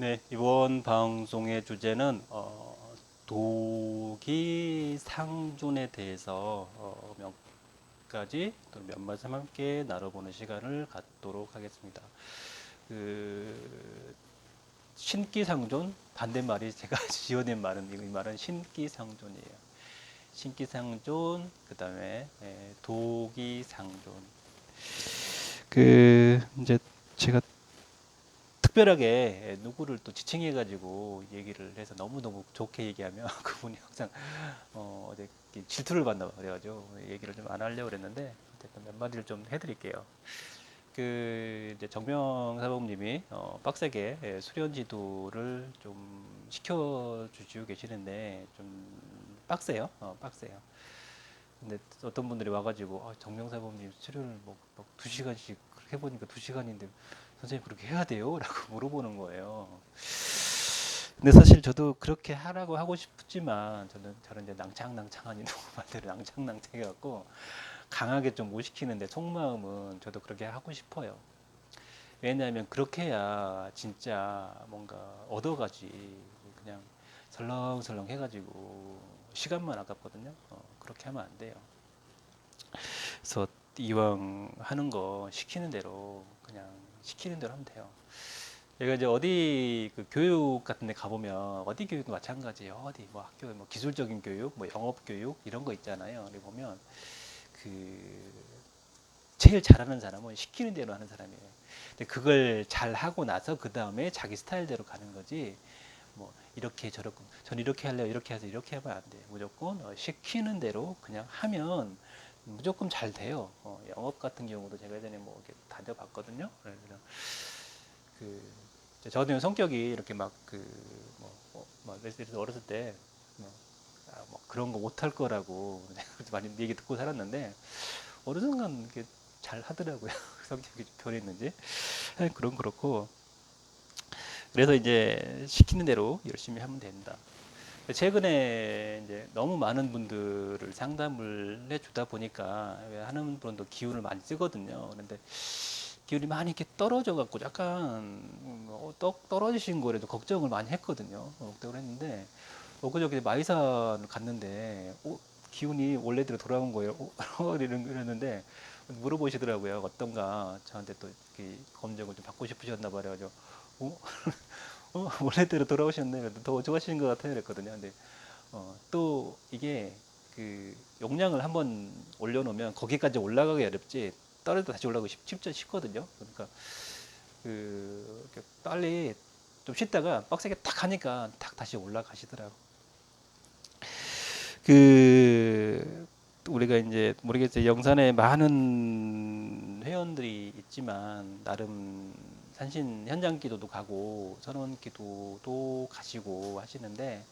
네, 이번 방송의 주제는 어, 도기 상존에 대해서 어, 몇 가지 또몇 말씀 함께 나눠보는 시간을 갖도록 하겠습니다. 그 신기상존 반대말이 제가 지어낸 말은 이 말은 신기상존이에요. 신기상존 그다음에 예, 도기상존. 그 이제 제가 특별하게 누구를 또 지칭해 가지고 얘기를 해서 너무너무 좋게 얘기하면 그분이 항상 어, 이렇게 질투를 받나 그래가지고 얘기를 좀 안 하려고 그랬는데 어쨌든 몇 마디를 좀 해드릴게요. 그 이제 정명 사범님이 어, 빡세게 예, 수련 지도를 좀 시켜 주시고 계시는데 좀 빡세요. 어, 빡세요. 근데 어떤 분들이 와가지고 어, 정명 사범님 수련을 뭐두 시간씩 해보니까 두 시간인데 선생님 그렇게 해야 돼요? 라고 물어보는 거예요. 근데 사실 저도 그렇게 하라고 하고 싶지만 저는 저는 이제 낭창낭창한 이놈 말대로 낭창낭창해 갖고 강하게 좀 못 시키는데 속마음은 저도 그렇게 하고 싶어요. 왜냐하면 그렇게 해야 진짜 뭔가 얻어가지 그냥 설렁설렁 해가지고 시간만 아깝거든요. 어, 그렇게 하면 안 돼요. 그래서 이왕 하는 거 시키는 대로 그냥 시키는 대로 하면 돼요. 제가 이제 어디 그 교육 같은 데 가보면 어디 교육도 마찬가지예요. 어디 뭐 학교 뭐 기술적인 교육, 뭐 영업 교육 이런 거 있잖아요. 여기 보면 그 제일 잘하는 사람은 시키는 대로 하는 사람이에요. 근데 그걸 잘 하고 나서 그 다음에 자기 스타일대로 가는 거지. 뭐 이렇게 저렇게 전 이렇게 할래요. 이렇게 해서 이렇게 하면 안 돼. 무조건 어, 시키는 대로 그냥 하면 무조건 잘 돼요. 어, 영업 같은 경우도 제가 예전에 뭐 이렇게 다녀봤거든요. 그래서 그 저는 성격이 이렇게 막그뭐 뭐, 뭐 예를 들어서 어렸을 때 뭐, 아, 뭐 그런 거 못할 거라고 많이 얘기 듣고 살았는데 어느 순간 이렇게 잘 하더라고요. 성격이 좀 변했는지 그런 그렇고 그래서 이제 시키는 대로 열심히 하면 된다. 최근에 이제 너무 많은 분들을 상담을 해주다 보니까 하는 분도 기운을 많이 쓰거든요. 그런데 기운이 많이 이렇게 떨어져 갖고 약간 어, 떡 떨어지신 거라도 걱정을 많이 했거든요. 어, 걱정을 했는데 엊그저께 마이산을 갔는데 어, 기운이 원래대로 돌아온 거예요. 어, 이런 이랬는데 물어보시더라고요. 어떤가 저한테 또 검정을 좀 받고 싶으셨나 봐요. 어? 어, 원래대로 돌아오셨네. 더 좋아하시는 것 같아요. 그랬거든요. 근데 어, 또 이게 그 용량을 한번 올려놓으면 거기까지 올라가기 어렵지 떨어도 다시 올라가기 쉽, 쉽, 쉽거든요. 그러니까 그 빨리 좀 쉬다가 빡세게 딱 하니까 딱 다시 올라가시더라고. 그 우리가 이제 모르겠어요. 영산에 많은 회원들이 있지만 나름 산신 현장 기도도 가고 선원 기도도 가시고 하시는데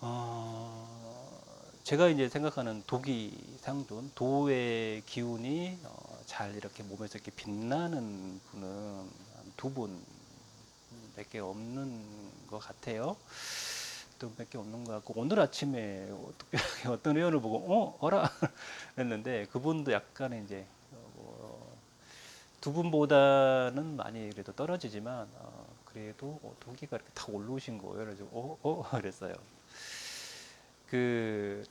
어 제가 이제 생각하는 도기 상존 도의 기운이 어, 잘 이렇게 몸에서 이렇게 빛나는 분은 두 분밖에 없는 것 같아요. 또 몇 개 없는 것 같고 오늘 아침에 어떤 회원을 보고 어 어라 했는데 그분도 약간의 이제 어, 두 분보다는 많이 그래도 떨어지지만 어, 그래도 어, 도기가 이렇게 탁 올라오신 거예요. 그래서 어, 어 그랬어요. 그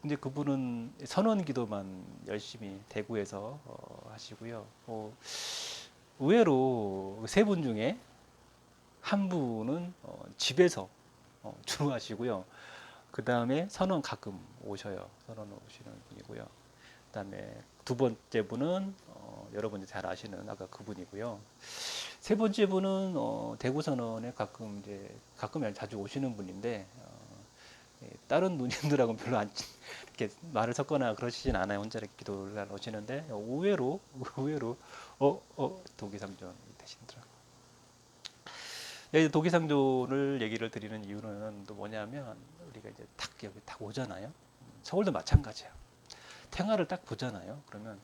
근데 그분은 선원 기도만 열심히 대구에서 어, 하시고요. 어, 의외로 세 분 중에 한 분은 어, 집에서 어, 주로 하시고요. 그 다음에 선원 가끔 오셔요. 선원 오시는 분이고요. 그 다음에 두 번째 분은 어, 여러분이 잘 아시는 아까 그분이고요. 세 번째 분은 어, 대구 선원에 가끔 이제 가끔 자주 오시는 분인데 어, 예, 다른 누님들하고는 별로 안 이렇게 말을 섞거나 그러시진 않아요. 혼자 이렇게 기도를 오시는데 의외로 의외로 어어 도기상전 되시더라고요. 여기 도기상조를 얘기를 드리는 이유는 또 뭐냐면 우리가 이제 딱 여기 딱 오잖아요. 서울도 마찬가지예요. 태화를 딱 보잖아요. 그러면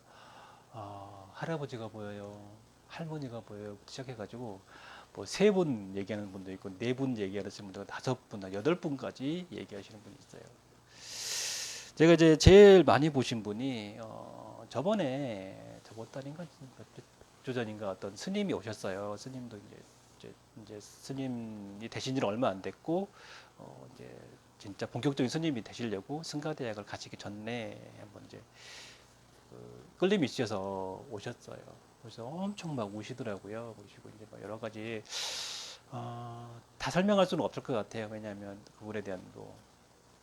어, 할아버지가 보여요, 할머니가 보여요. 시작해가지고 뭐 세 분 얘기하는 분도 있고 네 분 얘기하는 분도 다섯 분, 여덟 분까지 얘기하시는 분이 있어요. 제가 이제 제일 많이 보신 분이 어, 저번에 저번 달인가 주 전인가 어떤 스님이 오셨어요. 스님도 이제 이제, 이제 스님이 되신 지는 얼마 안 됐고 어 이제 진짜 본격적인 스님이 되시려고 승가대학을 가시기 전에 한번 이제 그 끌림이 있어서 오셨어요. 그래서 엄청 막 우시더라고요. 우시고 이제 막 여러 가지 어, 다 설명할 수는 없을 것 같아요. 왜냐하면 그분에 대한 뭐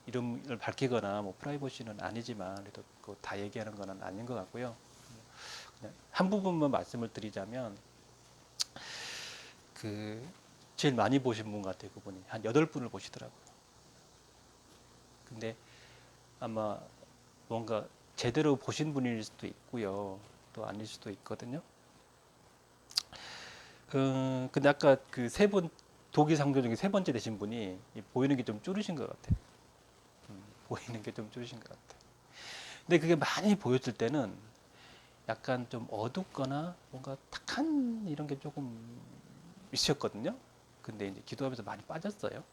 이름을 밝히거나 뭐 프라이버시는 아니지만 그래도 다 얘기하는 거는 아닌 것 같고요. 그냥 한 부분만 말씀을 드리자면 그 제일 많이 보신 분 같아요. 그분이 한 여덟 분을 보시더라고요. 근데 아마 뭔가 제대로 보신 분일 수도 있고요. 또 아닐 수도 있거든요. 음, 근데 아까 그세분 독일 상조 중에 세 번째 되신 분이 이 보이는 게 좀 줄으신 것 같아요. 음, 보이는 게 좀 줄으신 것 같아요. 근데 그게 많이 보였을 때는 약간 좀 어둡거나 뭔가 탁한 이런 게 조금 있으셨거든요. 근데 이제 기도하면서 많이 빠졌어요.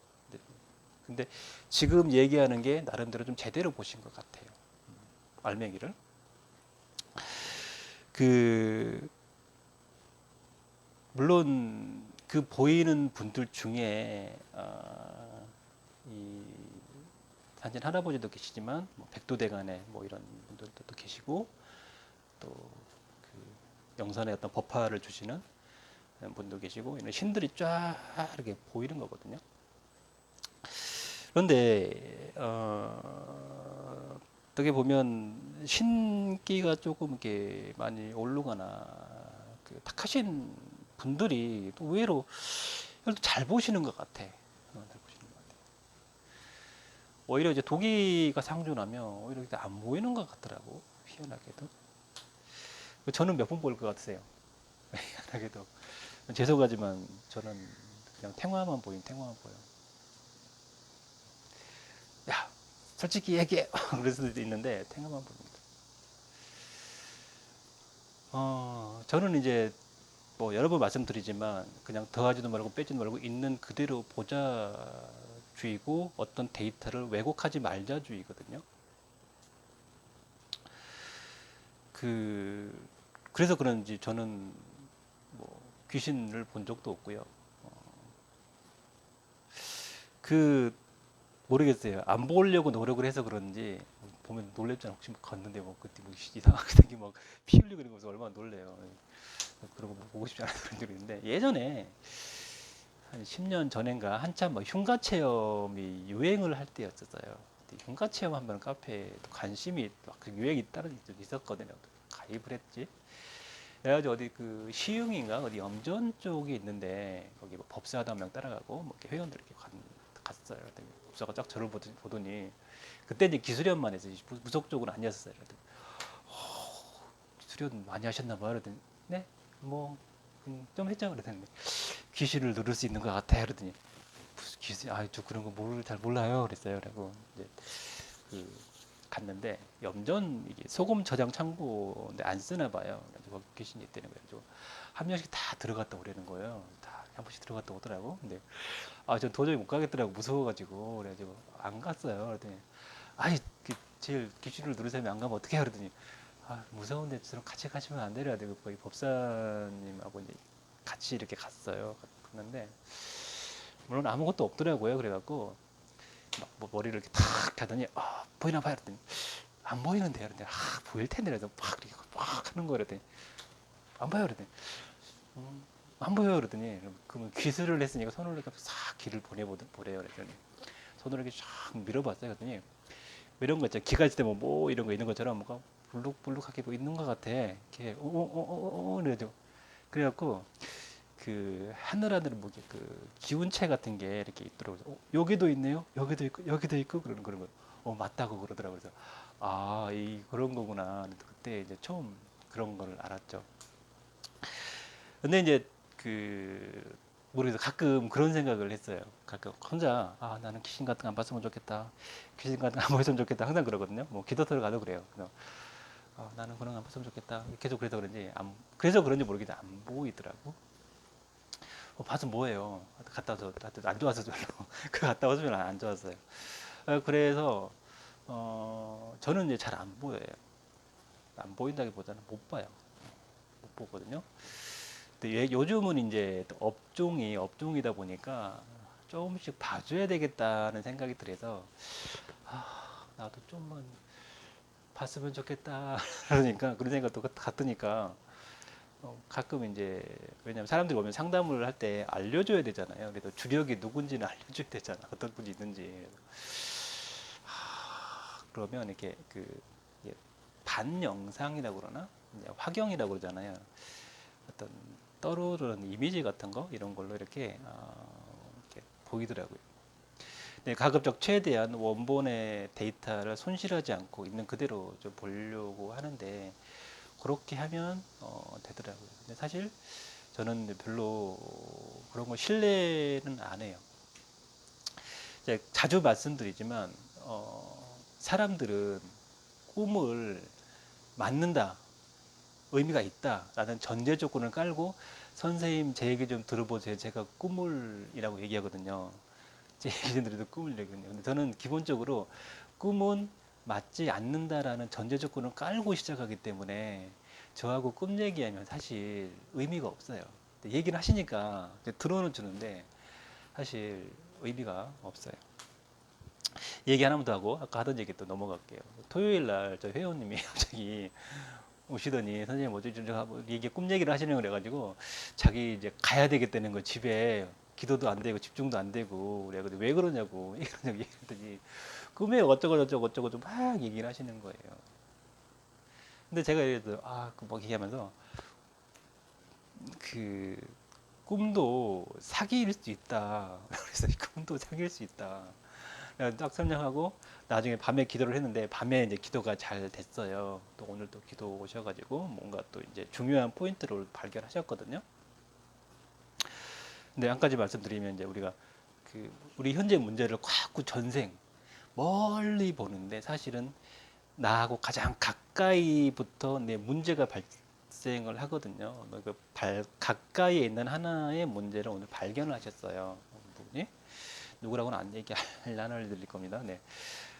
근데, 지금 얘기하는 게 나름대로 좀 제대로 보신 것 같아요. 음, 알맹이를. 그 물론 그 보이는 분들 중에 어, 이 단진 할아버지도 계시지만 뭐 백도대간에 뭐 이런 분들도 또 계시고 또 그 영산에 어떤 법화를 주시는 분도 계시고 이런 신들이 쫙 이렇게 보이는 거거든요. 그런데 어, 어떻게 보면 신기가 조금 이렇게 많이 오르거나 그 탁하신 분들이 또 의외로 이걸 또잘 보시는 것 같아. 어, 잘 보시는 것 같아. 오히려 이제 독이가 상존하면 오히려 안 보이는 것 같더라고. 희한하게도. 저는 몇 번 볼 것 같으세요? 희한하게도. 죄송하지만 저는 그냥 탱화만 보인 탱화만 보여. 야, 솔직히 얘기해. 그럴 수도 있는데 탱화만 보입니다. 어, 저는 이제 뭐 여러 번 말씀드리지만 그냥 더하지도 말고 빼지도 말고 있는 그대로 보자주의고 어떤 데이터를 왜곡하지 말자주의거든요. 그 그래서 그런지 저는 뭐 귀신을 본 적도 없고요. 어, 그 모르겠어요. 안 보려고 노력을 해서 그런지 보면 놀랬잖아. 혹시 뭐 걷는데 뭐 그때 뭐 이상하게 생긴 막피 흘리고 이런 거서 얼마나 놀래요. 그러고 뭐 보고 싶지 않아서 그런 적이 있는데 예전에 한 10년 전인가 한참 뭐 흉가 체험이 유행을 할 때였었어요. 흉가 체험 한번 카페에 또 관심이 막그 유행이 따로 좀 있었거든요. 가입을 했지. 그래가지고 어디 그 시흥인가 어디 염전 쪽에 있는데 거기 뭐 법사도 한 명 따라가고 뭐 이렇게 회원들 이렇게 간- 갔어요. 그랬더니 법사가 쫙 저를 보더니, 그때 이제 기술연만 해서 무- 무속적으로 아니었어요. 그랬더니 어, 기술연 많이 하셨나 봐요. 그랬더니 네, 뭐 좀 했죠. 그랬더니 귀신을 누를 수 있는 것 같아요. 그러더니 무슨 귀신? 아저 그런 거 모를 잘 몰라요. 그랬어요. 그리고 이제 그 갔는데 염전 이게 소금 저장 창고인데 안 쓰나 봐요. 그래서 귀신이 있다는 거예요. 한 명씩 다 들어갔다 오라는 거예요. 다한 번씩 들어갔다 오더라고. 근데 아 전 도저히 못 가겠더라고 무서워가지고 그래가지고 안 갔어요. 그랬더니 그 제일 귀신을 누르세요. 안 가면 어떻게? 그러더니 아 무서운데 저랑 같이 가시면 안 되려 되고 거기 법사님하고 이제 같이 이렇게 갔어요. 갔는데 물론 아무것도 없더라고요. 그래갖고 막뭐 머리를 이렇게 탁 하더니 아 보이나 봐요. 그랬더니 안 보이는데 그랬더니 아 보일 텐데 그래서 막 이렇게 막 하는 거예요. 그랬더니 안 봐요. 그랬더니 음, 안 보여요. 그러더니 그러면 귀술을 했으니까 손으로 이렇게 싹 귀를 보내보든 보래요. 그랬더니 손으로 이렇게 쫙 밀어봤어요. 그랬더니 뭐 이런 거 있잖아요. 기가 있을 때뭐 뭐 이런 거 있는 것처럼 뭐가 불룩불룩하게 뭐 있는 것 같아. 이렇게 어어어어 그래가지고 그래갖고 그 하늘하늘 뭐게 그 기운체 같은 게 이렇게 있더라고요. 어, 여기도 있네요. 여기도 있고 여기도 있고 그러는 그런 거. 어 맞다고 그러더라고요. 그래서 아 이 그런 거구나. 그때 이제 처음 그런 거를 알았죠. 근데 이제 그 모르겠어 가끔 그런 생각을 했어요. 가끔 혼자 아 나는 귀신 같은 거 안 봤으면 좋겠다. 귀신 같은 거 안 보였으면 좋겠다. 항상 그러거든요. 뭐 기도터를 가도 그래요. 그래서 아, 나는 그런 거 안 봤으면 좋겠다. 계속 그래서 그런지 안, 그래서 그런지 모르겠는데 안 보이더라고. 어, 봐서 뭐예요? 갔다 와서 안 좋아서 별로 그 갔다 와서 별로 안 좋았어요. 어, 그래서 어, 저는 이제 잘 안 보여요. 안 보인다기보다는 못 봐요. 못 보거든요. 근데 예- 요즘은 이제 또 업종이 업종이다 보니까 조금씩 봐줘야 되겠다는 생각이 들어서 아, 나도 좀만 봤으면 좋겠다 그러니까 그런 생각도 같으니까 어, 가끔 이제 왜냐면 사람들이 오면 상담을 할 때 알려줘야 되잖아요. 그래도 주력이 누군지는 알려줘야 되잖아. 어떤 분이 있는지. 하, 그러면 이렇게 그 반영상이라고 그러나 화경이라고 그러잖아요. 어떤 떠오르는 이미지 같은 거 이런 걸로 이렇게, 어, 이렇게 보이더라고요. 네, 가급적 최대한 원본의 데이터를 손실하지 않고 있는 그대로 좀 보려고 하는데 그렇게 하면 어, 되더라고요. 근데 사실 저는 별로 그런 거 신뢰는 안 해요. 이제 자주 말씀드리지만 어, 사람들은 꿈을 맞는다, 의미가 있다라는 전제 조건을 깔고 선생님 제 얘기 좀 들어보세요. 제가 꿈을이라고 얘기하거든요. 제 들어도 꿈을 얘기거든요. 근데 저는 기본적으로 꿈은 맞지 않는다라는 전제 조건을 깔고 시작하기 때문에 저하고 꿈 얘기하면 사실 의미가 없어요. 얘기를 하시니까 들어는 주는데 사실 의미가 없어요. 얘기 하나만 더 하고 아까 하던 얘기 또 넘어갈게요. 토요일 날 저 회원님이 갑자기 오시더니 선생님 어제 이게 꿈 얘기를 하시는 거래 가지고 자기 이제 가야 되겠다는 거 집에 기도도 안 되고 집중도 안 되고 그래 가지고 왜 그러냐고 왜 그러냐고 얘기했더니 꿈에 어쩌고 저쩌고 어쩌고 좀 막 얘기를 하시는 거예요. 근데 제가 이래도 아그뭐 얘기하면서 그 꿈도 사기일 수 있다. 그래서 꿈도 사기일 수 있다. 내가 딱 설명하고 나중에 밤에 기도를 했는데 밤에 이제 기도가 잘 됐어요. 또 오늘 또 기도 오셔가지고 뭔가 또 이제 중요한 포인트를 발견하셨거든요. 근데 한 가지 말씀드리면 이제 우리가 그 우리 현재 문제를 자꾸 전생 멀리 보는데 사실은 나하고 가장 가까이부터 내 문제가 발생을 하거든요. 그 발, 가까이에 있는 하나의 문제를 오늘 발견을 하셨어요. 누구라고는 안 얘기할 난을 드릴 겁니다. 네.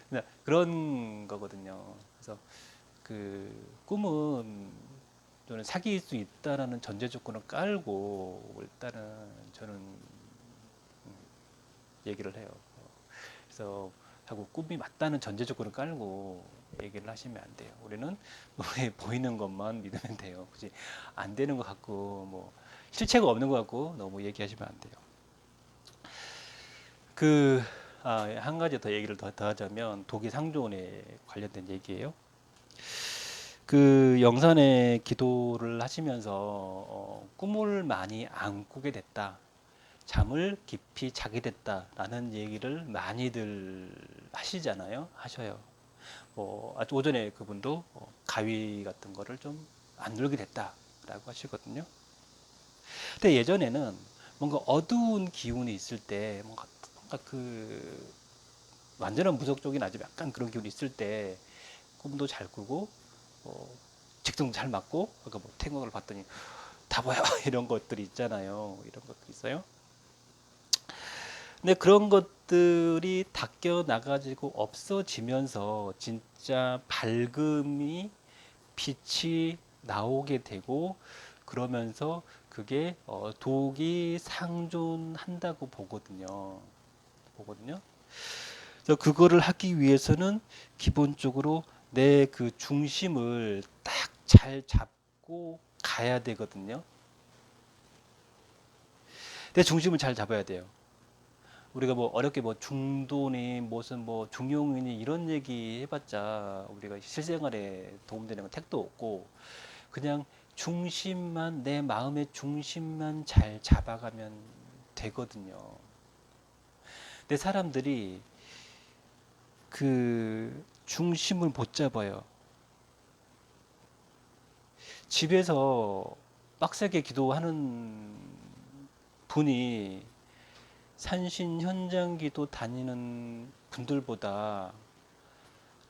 근데 그런 거거든요. 그래서 그 꿈은 저는 사귈 수 있다라는 전제 조건을 깔고 일단은 저는 음, 얘기를 해요. 그래서 하고 꿈이 맞다는 전제 조건을 깔고 얘기를 하시면 안 돼요. 우리는 눈에 보이는 것만 믿으면 돼요. 굳이 안 되는 것 같고 뭐 실체가 없는 것 같고 너무 얘기하시면 안 돼요. 그 아, 한 가지 더 얘기를 더, 더 하자면 독일 상조원에 관련된 얘기예요. 그 영산에 기도를 하시면서 어, 꿈을 많이 안 꾸게 됐다. 잠을 깊이 자게 됐다라는 얘기를 많이들 하시잖아요. 하셔요. 뭐 아주 오전에 그분도 어, 가위 같은 거를 좀안 눌게 됐다라고 하시거든요. 근데 예전에는 뭔가 어두운 기운이 있을 때 뭔가, 뭔가 그 완전한 무속적인 아주 약간 그런 기운이 있을 때 꿈도 잘 꾸고 어, 직성도 잘 맞고 아까 뭐 태국을 봤더니 다 보여 이런 것들이 있잖아요. 이런 것도 있어요. 근데 그런 것들이 닦여 나가지고 없어지면서 진짜 밝음이 빛이 나오게 되고 그러면서 그게 어, 독이 상존한다고 보거든요. 보거든요. 그래서 그거를 하기 위해서는 기본적으로 내 그 중심을 딱 잘 잡고 가야 되거든요. 내 중심을 잘 잡아야 돼요. 우리가 뭐 어렵게 뭐 중도니 무슨 뭐 중용이니 이런 얘기 해봤자 우리가 실생활에 도움되는 건 택도 없고 그냥 중심만 내 마음의 중심만 잘 잡아가면 되거든요. 근데 사람들이 그 중심을 못 잡아요. 집에서 빡세게 기도하는 분이 산신 현장 기도 다니는 분들보다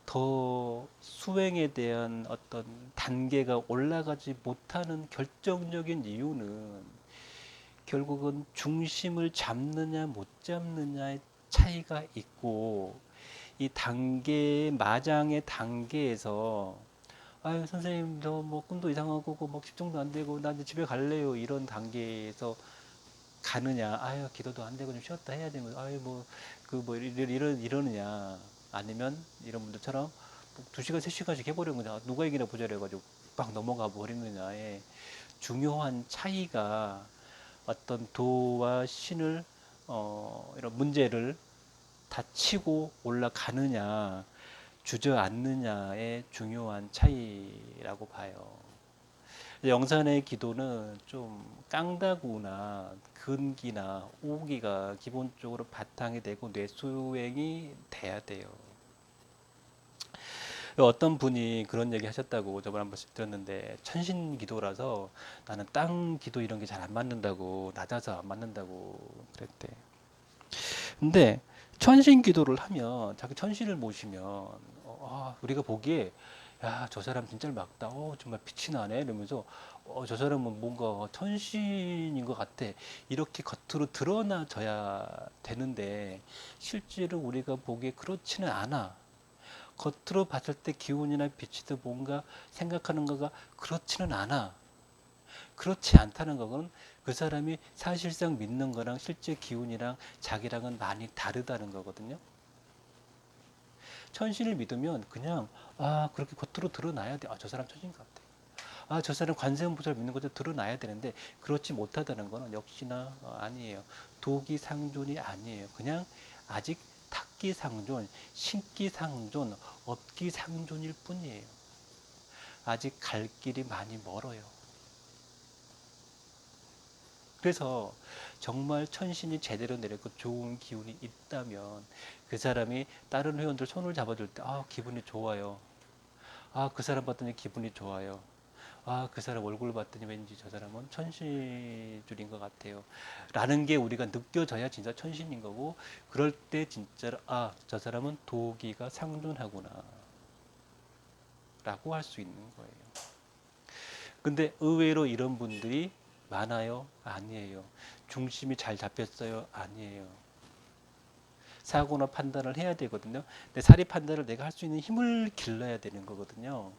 더 수행에 대한 어떤 단계가 올라가지 못하는 결정적인 이유는 결국은 중심을 잡느냐 못 잡느냐의 차이가 있고 이 단계 마장의 단계에서 아유 선생님 저 뭐 꿈도 이상하고 뭐 집중도 안 되고 나 이제 집에 갈래요. 이런 단계에서 가느냐. 아유 기도도 안 되고 좀 쉬었다 해야 되는 거 아유 뭐 그 뭐 이러, 이러느냐. 아니면 이런 분들처럼 뭐두 시간 세 시간씩 해버리는 거냐 누가 이기나 보자 해가지고 막 넘어가 버리느냐의 중요한 차이가 어떤 도와 신을 어, 이런 문제를 다 치고 올라가느냐 주저앉느냐의 중요한 차이라고 봐요. 영산의 기도는 좀 깡다구나 근기나 오기가 기본적으로 바탕이 되고 뇌수행이 돼야 돼요. 어떤 분이 그런 얘기 하셨다고 저번에 한 번씩 들었는데 천신 기도라서 나는 땅 기도 이런 게 잘 안 맞는다고 낮아서 안 맞는다고 그랬대. 근데 천신 기도를 하면 자기 천신을 모시면 어, 아, 우리가 보기에 야 저 사람 진짜 막다. 어 정말 빛이 나네 이러면서 어, 저 사람은 뭔가 천신인 것 같아. 이렇게 겉으로 드러나져야 되는데 실제로 우리가 보기에 그렇지는 않아. 겉으로 봤을 때 기운이나 빛이도 뭔가 생각하는 거가 그렇지는 않아. 그렇지 않다는 것은 그 사람이 사실상 믿는 거랑 실제 기운이랑 자기랑은 많이 다르다는 거거든요. 천신을 믿으면 그냥 아 그렇게 겉으로 드러나야 돼. 아 저 사람 천신 같아. 아 저 사람 관세음보살 믿는 것도 드러나야 되는데 그렇지 못하다는 거는 역시나 어, 아니에요. 도기상존이 아니에요. 그냥 아직 탁기상존, 신기상존, 업기상존일 뿐이에요. 아직 갈 길이 많이 멀어요. 그래서 정말 천신이 제대로 내렸고 좋은 기운이 있다면 그 사람이 다른 회원들 손을 잡아줄 때, 아, 기분이 좋아요. 아, 그 사람 봤더니 기분이 좋아요. 아, 그 사람 얼굴 봤더니 왠지 저 사람은 천신줄인 것 같아요. 라는 게 우리가 느껴져야 진짜 천신인 거고, 그럴 때 진짜로, 아, 저 사람은 도기가 상존하구나. 라고 할 수 있는 거예요. 근데 의외로 이런 분들이 많아요? 아니에요. 중심이 잘 잡혔어요? 아니에요. 사고나 판단을 해야 되거든요. 내 사리 판단을 내가 할 수 있는 힘을 길러야 되는 거거든요.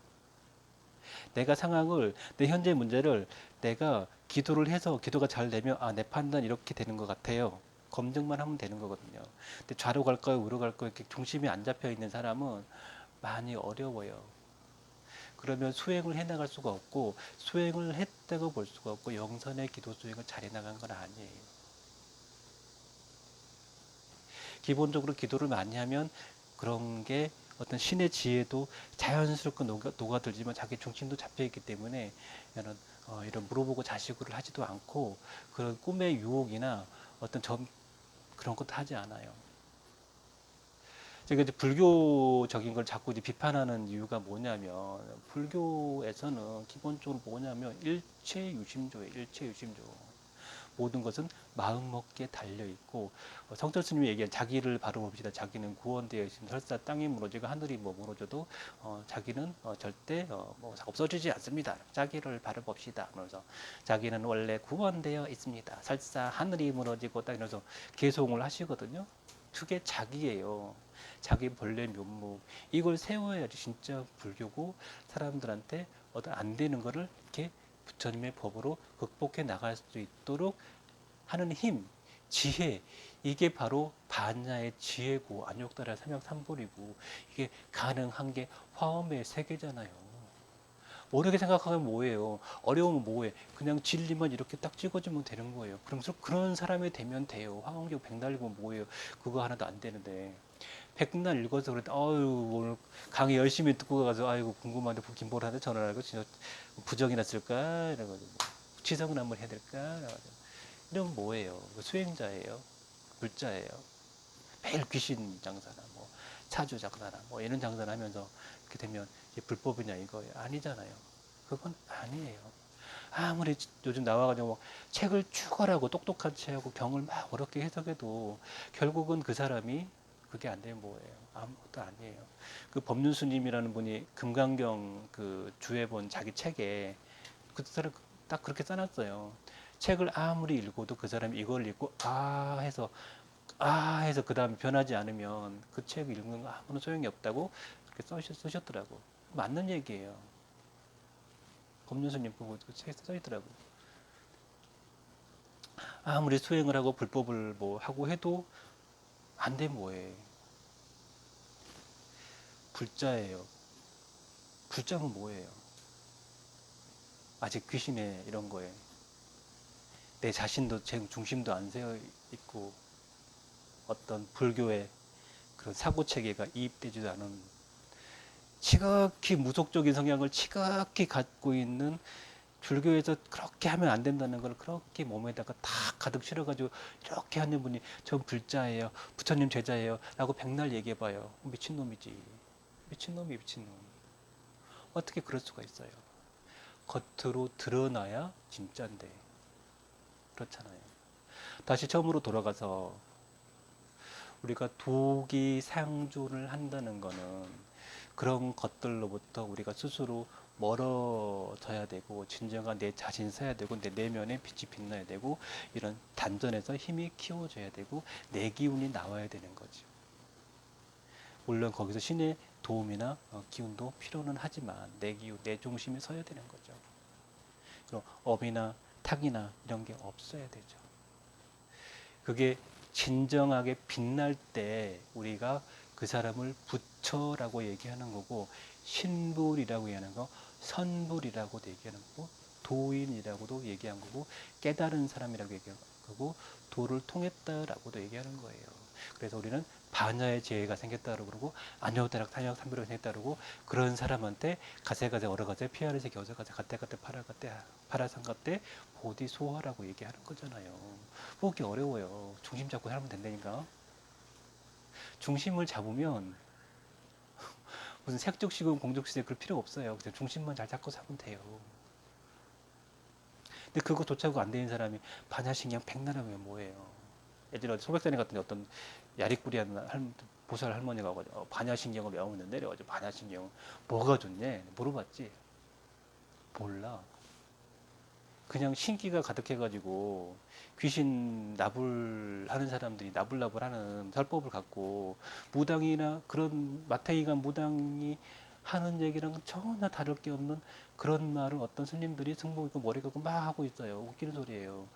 내가 상황을 내 현재 문제를 내가 기도를 해서 기도가 잘 되면 아 내 판단 이렇게 되는 것 같아요. 검증만 하면 되는 거거든요. 근데 좌로 갈까요, 우로 갈까요? 이렇게 중심이 안 잡혀 있는 사람은 많이 어려워요. 그러면 수행을 해나갈 수가 없고 수행을 했다고 볼 수가 없고 영선의 기도 수행을 잘 해나간 건 아니에요. 기본적으로 기도를 많이 하면 그런 게 어떤 신의 지혜도 자연스럽게 녹아, 녹아 들지만 자기 중심도 잡혀 있기 때문에 이런, 어, 이런 물어보고 자식을 하지도 않고 그런 꿈의 유혹이나 어떤 점 그런 것도 하지 않아요. 제가 이제 불교적인 걸 자꾸 이제 비판하는 이유가 뭐냐면 불교에서는 기본적으로 뭐냐면 일체 유심조예요. 일체 유심조. 모든 것은 마음 먹기에 달려 있고 어, 성철 스님이 얘기한 자기를 바로 봅시다. 자기는 구원되어 있습니다. 설사 땅이 무너지고 하늘이 뭐 무너져도 어, 자기는 어, 절대 어, 뭐 없어지지 않습니다. 자기를 바로 봅시다. 그러면서 자기는 원래 구원되어 있습니다. 설사 하늘이 무너지고 딱 이러면서 개송을 하시거든요. 그게 자기예요. 자기 본래 면목 이걸 세워야지 진짜 불교고 사람들한테 어떤 안 되는 거를 이렇게 부처님의 법으로 극복해 나갈 수 있도록 하는 힘, 지혜 이게 바로 반야의 지혜고 안욕달의 삼약삼불이고 이게 가능한 게 화엄의 세계잖아요. 어렵게 생각하면 뭐예요? 어려우면 뭐해? 그냥 진리만 이렇게 딱 찍어주면 되는 거예요. 그럼 그런 사람이 되면 돼요. 화엄경 백날 읽으면 뭐예요? 그거 하나도 안 되는데. 백날 읽어서 그랬더니 아유 오늘 강의 열심히 듣고 가서 아이고 궁금한데 김보라한테 전화를 하고 진짜 부정이 났을까? 이래가지고 취성은 한번 해야 될까? 이래가지고. 이런 뭐예요? 수행자예요? 불자예요? 매일 귀신 장사나 뭐 차주 장사나 뭐 이런 장사를 하면서 이렇게 되면 불법이냐 이거예요? 아니잖아요. 그건 아니에요. 아무리 요즘 나와가지고 뭐 책을 추가하고 똑똑한 책하고 경을 막 어렵게 해석해도 결국은 그 사람이 그게 안 되면 뭐예요? 아무것도 아니에요. 그 법륜스님이라는 분이 금강경 그 주에 본 자기 책에 그 사람 딱 그렇게 써놨어요. 책을 아무리 읽어도 그 사람이 이걸 읽고 아 해서 아 해서 그 다음에 변하지 않으면 그 책을 읽는 거 아무런 소용이 없다고 그렇게 써셨, 쓰셨더라고. 맞는 얘기예요. 법륜스님 보고 그 책에 써 있더라고요. 아무리 수행을 하고 불법을 뭐 하고 해도 안 돼 뭐해. 불자예요. 불자는 뭐예요? 아직 귀신의 이런 거에 내 자신도 제 중심도 안 세워 있고 어떤 불교의 그런 사고 체계가 이입되지도 않은 지극히 무속적인 성향을 지극히 갖고 있는 불교에서 그렇게 하면 안 된다는 걸 그렇게 몸에다가 다 가득 실어가지고 이렇게 하는 분이 전 불자예요, 부처님 제자예요, 라고 백날 얘기해봐요. 미친놈이지. 미친놈이 미친놈. 어떻게 그럴 수가 있어요? 겉으로 드러나야 진짜인데. 그렇잖아요. 다시 처음으로 돌아가서 우리가 도기 상존을 한다는 거는 그런 것들로부터 우리가 스스로 멀어져야 되고 진정한 내 자신 서야 되고 내 내면에 빛이 빛나야 되고 이런 단전에서 힘이 키워져야 되고 내 기운이 나와야 되는 거죠. 물론 거기서 신의 도움이나 어, 기운도 필요는 하지만 내 기운, 내 중심이 서야 되는 거죠. 그럼 업이나 탁이나 이런 게 없어야 되죠. 그게 진정하게 빛날 때 우리가 그 사람을 부처라고 얘기하는 거고 신불이라고 얘기하는 거 선불이라고도 얘기하는 거고 도인이라고도 얘기한 거고 깨달은 사람이라고 얘기하는 거고 도를 통했다라고도 얘기하는 거예요. 그래서 우리는 반야의 지혜가 생겼다고 그러고 안여다락 탄역 삼비로 생겼다 그러고 그런 사람한테 가세가세 어려가세 피아르세 겨자가세 가때가때 파라가때 파라상가때 보디 소화라고 얘기하는 거잖아요. 보기 어려워요. 중심 잡고 살면 된다니까. 중심을 잡으면 무슨 색족시공 공족시대 그럴 필요 없어요. 그냥 중심만 잘 잡고 살면 돼요. 근데 그거 도착하고 안 되는 사람이 반야신경 백나라면 뭐예요? 예전에 소백산에 갔더니 어떤 야리꾸리한 할, 보살 할머니가 와가지고 어, 반야신경을 외우는데 그래가지고 반야신경 뭐가 좋냐 물어봤지 몰라 그냥 신기가 가득해가지고 귀신 나불하는 사람들이 나불나불하는 설법을 갖고 무당이나 그런 마태이가 무당이 하는 얘기랑 전혀 다를 게 없는 그런 말을 어떤 스님들이 승복 있고 머리 깎고 막 하고 있어요. 웃기는 소리예요.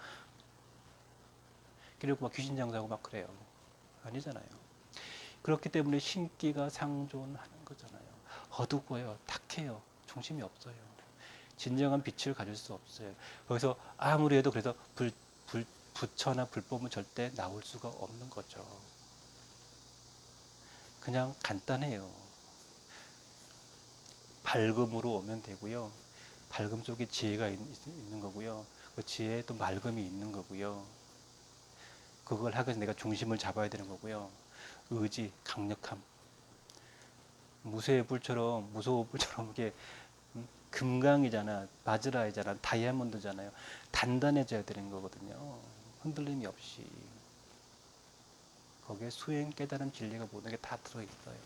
그리고 막 귀신 장사하고 막 그래요. 아니잖아요. 그렇기 때문에 신기가 상존하는 거잖아요. 어둡고요. 탁해요. 중심이 없어요. 진정한 빛을 가질 수 없어요. 거기서 아무리 해도 그래서 불, 불, 부처나 불법은 절대 나올 수가 없는 거죠. 그냥 간단해요. 밝음으로 오면 되고요. 밝음 속에 지혜가 있, 있는 거고요. 그 지혜에 또 맑음이 있는 거고요. 그걸 하기 위해서 내가 중심을 잡아야 되는 거고요. 의지, 강력함. 무쇠의 불처럼, 무소의 불처럼 이게 음, 금강이잖아, 바즈라이잖아, 다이아몬드잖아요. 단단해져야 되는 거거든요. 흔들림이 없이. 거기에 수행, 깨달음, 진리가 모든 게 다 들어있어요.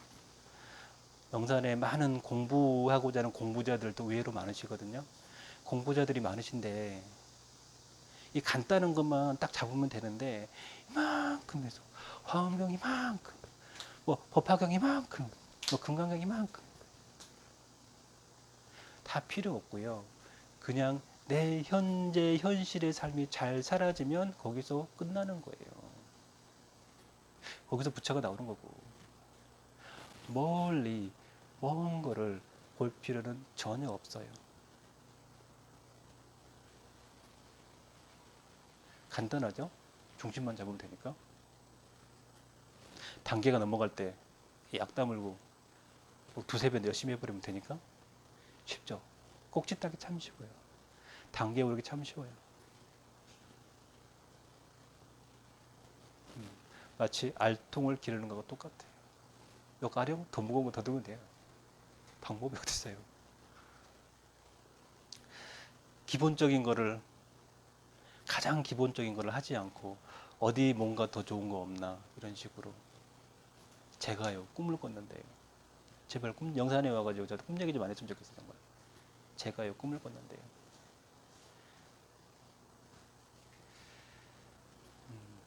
영산에 많은 공부하고자 하는 공부자들도 의외로 많으시거든요. 공부자들이 많으신데, 이 간단한 것만 딱 잡으면 되는데, 이만큼 해서, 화엄경 이만큼, 뭐, 법화경 이만큼, 뭐, 금강경 이만큼. 다 필요 없고요. 그냥 내 현재 현실의 삶이 잘 사라지면 거기서 끝나는 거예요. 거기서 부처가 나오는 거고. 멀리 먼 거를 볼 필요는 전혀 없어요. 간단하죠? 중심만 잡으면 되니까. 단계가 넘어갈 때 약 다물고 뭐 두세 배 열심히 해버리면 되니까 쉽죠? 꼭지 따기 참 쉬워요. 단계 오르기 참 쉬워요. 음, 마치 알통을 기르는 거와 똑같아요. 요 가령 더 무거운 거더 넣으면 돼요. 방법이 어디 있어요? 기본적인 거를 가장 기본적인 거를 하지 않고 어디 뭔가 더 좋은 거 없나 이런 식으로 제가요 꿈을 꿨는데요. 제발 꿈 영산에 와가지고 저도 꿈 얘기 좀 안 했으면 좋겠어요. 제가 요 꿈을 꿨는데요. 음,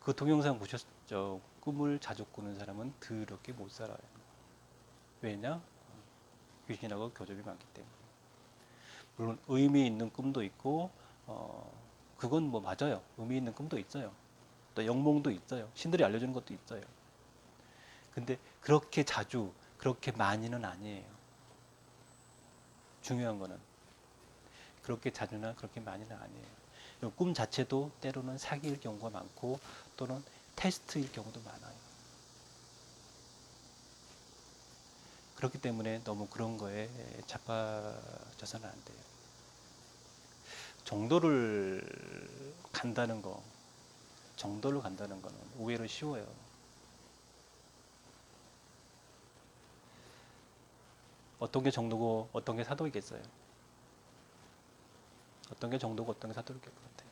그 동영상 보셨죠? 꿈을 자주 꾸는 사람은 더럽게 못 살아요. 왜냐? 귀신하고 교접이 많기 때문에. 물론 의미 있는 꿈도 있고 어 그건 뭐 맞아요. 의미 있는 꿈도 있어요. 또 영몽도 있어요. 신들이 알려주는 것도 있어요. 근데 그렇게 자주 그렇게 많이는 아니에요. 중요한 거는 그렇게 자주나 그렇게 많이는 아니에요. 꿈 자체도 때로는 사기일 경우가 많고 또는 테스트일 경우도 많아요. 그렇기 때문에 너무 그런 거에 자빠져서는 안 돼요. 정도를 간다는 거, 정도를 간다는 거는 의외로 쉬워요. 어떤 게 정도고 어떤 게 사도이겠어요? 어떤 게 정도고 어떤 게 사도일 것 같아요.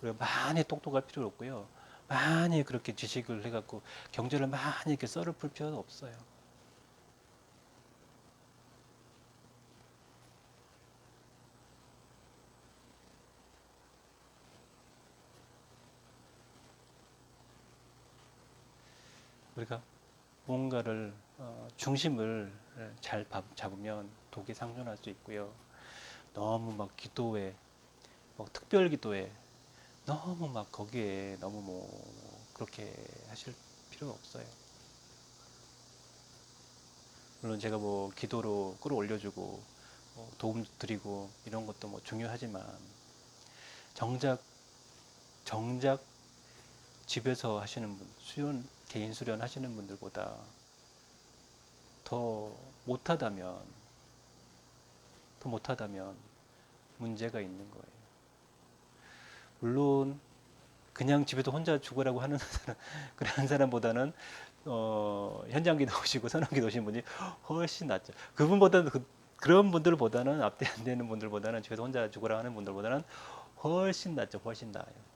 우리가 많이 똑똑할 필요 없고요. 많이 그렇게 지식을 해갖고 경제를 많이 이렇게 썰을 풀 필요는 없어요. 우리가 뭔가를 어, 중심을 잘 바- 잡으면 독이 상존할 수 있고요. 너무 막 기도에 뭐 특별 기도에 너무 막 거기에 너무 뭐 그렇게 하실 필요가 없어요. 물론 제가 뭐 기도로 끌어올려주고 뭐 도움 드리고 이런 것도 뭐 중요하지만 정작 정작 집에서 하시는 분 수련 개인 수련 하시는 분들보다 더 못하다면 더 못하다면 문제가 있는 거예요. 물론 그냥 집에서 혼자 죽으라고 하는 사람 그런 사람보다는 어, 현장기도 오시고 선원기도 오신 분이 훨씬 낫죠. 그분보다는 그, 그런 분들보다는 앞대 안 되는 분들보다는 집에서 혼자 죽으라 하는 분들보다는 훨씬 낫죠. 훨씬 나아요.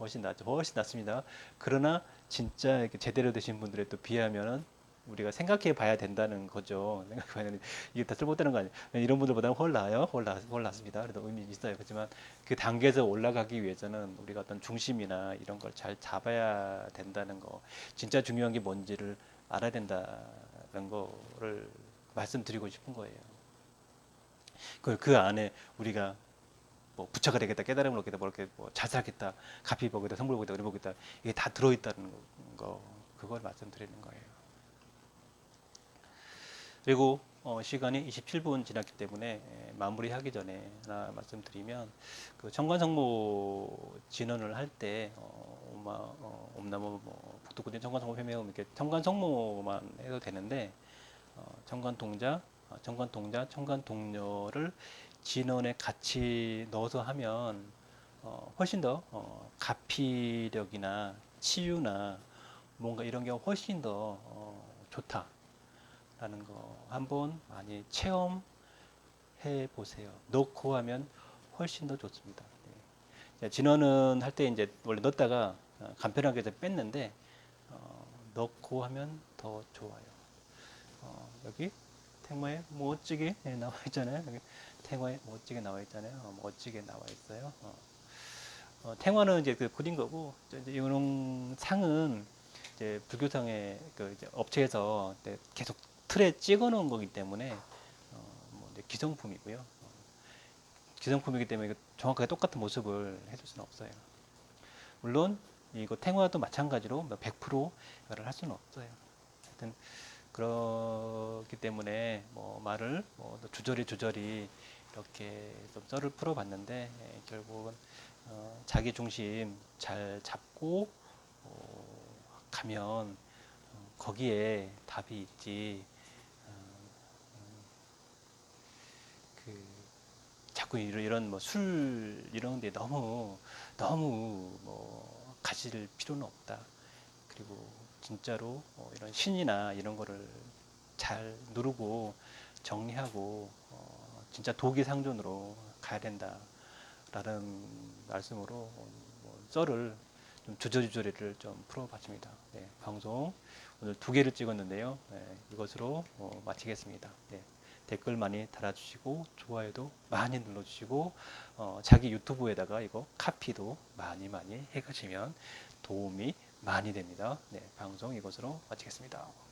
훨씬 낫죠. 훨씬 낫습니다. 그러나 진짜 이렇게 제대로 되신 분들에 또 비하면은 우리가 생각해 봐야 된다는 거죠. 생각해 봐야 되는 이게 다 쓸모없다는 거 아니에요. 이런 분들보다는 훨 나아요. 훨, 나, 훨 낫습니다. 그래도 의미 있어요. 그렇지만 그 단계에서 올라가기 위해서는 우리가 어떤 중심이나 이런 걸 잘 잡아야 된다는 거. 진짜 중요한 게 뭔지를 알아야 된다는 거를 말씀드리고 싶은 거예요. 그, 그 안에 우리가 뭐 부처가 되겠다, 깨달음을 얻겠다, 뭐 이렇게 뭐 자살하겠다, 가피 보겠다, 성불 보겠다, 의리 보겠다 이게 다 들어있다는 거, 그걸 말씀드리는 거예요. 그리고 어, 시간이 27분 지났기 때문에 에, 마무리하기 전에 하나 말씀드리면 그 청관성모 진언을 할때 어, 엄마 어, 엄나무 뭐 북두군대 청관성모 회매음 이렇게 청관성모만 해도 되는데 어, 청관동자, 어, 청관동자, 청관동녀를 진원에 같이 넣어서 하면 어, 훨씬 더 어, 가피력이나 치유나 뭔가 이런 게 훨씬 더 어, 좋다라는 거 한번 많이 체험해 보세요. 넣고 하면 훨씬 더 좋습니다. 네. 진원은 할 때 이제 원래 넣었다가 어, 간편하게 뺐는데 어, 넣고 하면 더 좋아요. 어, 여기 탱마에 멋지게 예, 나와 있잖아요. 탱화에 멋지게 나와 있잖아요. 어, 멋지게 나와 있어요. 어. 어, 탱화는 이제 그 그린 거고 저 이제 이런 상은 이제 불교상의 그 이제 업체에서 이제 계속 틀에 찍어 놓은 거기 때문에 어, 뭐 이제 기성품이고요. 어, 기성품이기 때문에 정확하게 똑같은 모습을 해줄 수는 없어요. 물론 이거 탱화도 마찬가지로 뭐100% 이거를 할 수는 없어요. 하여튼 그렇기 때문에 뭐 말을 뭐 주저리 주저리 이렇게 좀 썰을 풀어봤는데 예, 결국은 어, 자기 중심 잘 잡고 어, 가면 어, 거기에 답이 있지. 어, 음, 그 자꾸 이런, 뭐 술 이런 데 너무 너무 뭐 가질 필요는 없다. 그리고 진짜로 어, 이런 신이나 이런 거를 잘 누르고 정리하고 어, 진짜 도기 상존으로 가야 된다라는 말씀으로 어, 뭐 썰을 좀 주저주저리를 좀 풀어봤습니다. 네, 방송 오늘 두 개를 찍었는데요. 네, 이것으로 어, 마치겠습니다. 네, 댓글 많이 달아주시고 좋아요도 많이 눌러주시고 어, 자기 유튜브에다가 이거 카피도 많이 많이 해가시면 도움이 많이 됩니다. 네, 방송 이것으로 마치겠습니다.